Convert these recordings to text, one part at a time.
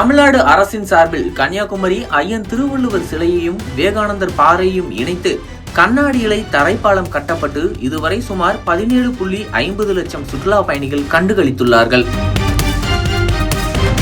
தமிழ்நாடு அரசின் சார்பில் கன்னியாகுமரி ஐயன் திருவள்ளுவர் சிலையையும் விவேகானந்தர் பாறையையும் இணைத்து கண்ணாடிகளை தரைப்பாலம் கட்டப்பட்டு இதுவரை சுமார் பதினேழு புள்ளி ஐம்பது லட்சம் சுற்றுலா பயணிகள் கண்டுகளித்துள்ளார்கள்.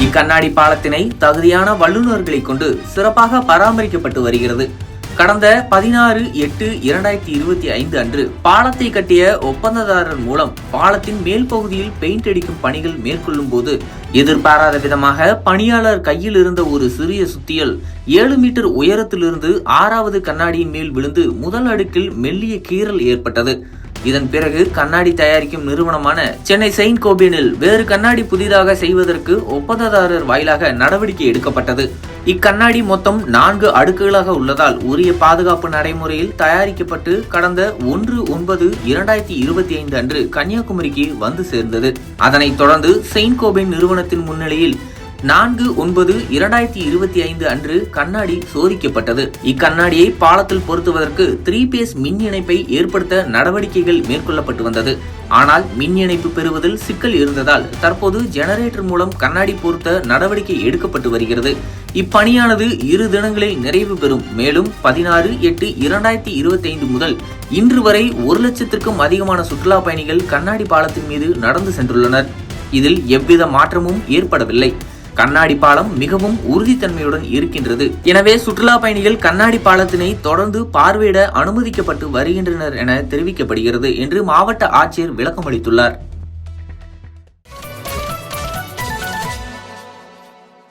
இக்கண்ணாடி பாலத்தினை தகுதியான வல்லுநர்களை கொண்டு சிறப்பாக பராமரிக்கப்பட்டு வருகிறது. கடந்த பதினாறு எட்டு இரண்டாயிரத்தி இருபத்தி ஐந்து அன்று பாலத்தை கட்டிய ஒப்பந்ததாரர் மூலம் பாலத்தின் மேல் பகுதியில் பெயிண்ட் அடிக்கும் பணிகள் மேற்கொள்ளும் போது எதிர்பாராத விதமாக பணியாளர் கையில் இருந்த ஒரு சிறிய சுத்தியல் ஏழு மீட்டர் உயரத்திலிருந்து ஆறாவது கண்ணாடியின் மேல் விழுந்து முதல் அடுக்கில் மெல்லிய கீறல் ஏற்பட்டது. இதன் பிறகு கண்ணாடி தயாரிக்கும் நிறுவனமான சென்னை செயின்ட் கோபினில் வேறு கண்ணாடி புதிதாக செய்வதற்கு ஒப்பந்ததாரர் வாயிலாக நடவடிக்கை எடுக்கப்பட்டது. இக்கண்ணாடி மொத்தம் நான்கு அடுக்குகளாக உள்ளதால் உரிய பாதுகாப்பு நடைமுறையில் தயாரிக்கப்பட்டு கடந்த ஒன்று ஒன்பது இரண்டாயிரத்தி இருபத்தி ஐந்து அன்று கன்னியாகுமரிக்கு வந்து சேர்ந்தது. அதனைத் தொடர்ந்து செயின்ட் கோபின் நிறுவனத்தின் முன்னிலையில் நான்கு ஒன்பது இரண்டாயிரத்தி இருபத்தி ஐந்து அன்று கண்ணாடி சோதிக்கப்பட்டது. இக்கண்ணாடியை பாலத்தில் பொருத்துவதற்கு த்ரீ பேஸ் மின் இணைப்பை ஏற்படுத்த நடவடிக்கைகள் மேற்கொள்ளப்பட்டு வந்தது. ஆனால் மின் இணைப்பு பெறுவதில் சிக்கல் இருந்ததால் தற்போது ஜெனரேட்டர் மூலம் கண்ணாடி பொருத்த நடவடிக்கை எடுக்கப்பட்டு வருகிறது. இப்பணியானது இரு தினங்களில் நிறைவு பெறும். மேலும் பதினாறு எட்டு இரண்டாயிரத்தி இருபத்தி ஐந்து முதல் இன்று வரை ஒரு லட்சத்திற்கும் அதிகமான சுற்றுலா பயணிகள் கண்ணாடி பாலத்தின் மீது நடந்து சென்றுள்ளனர். இதில் எவ்வித மாற்றமும் ஏற்படவில்லை. கண்ணாடி பாலம் மிகவும் உறுதித்தன்மையுடன் இருக்கின்றது. எனவே சுற்றுலா பயணிகள் கண்ணாடி பாலத்தினை தொடர்ந்து பார்வையிட அனுமதிக்கப்பட்டு வருகின்றனர் என தெரிவிக்கப்படுகிறது என்று மாவட்ட ஆட்சியர் விளக்கமளித்துள்ளார்.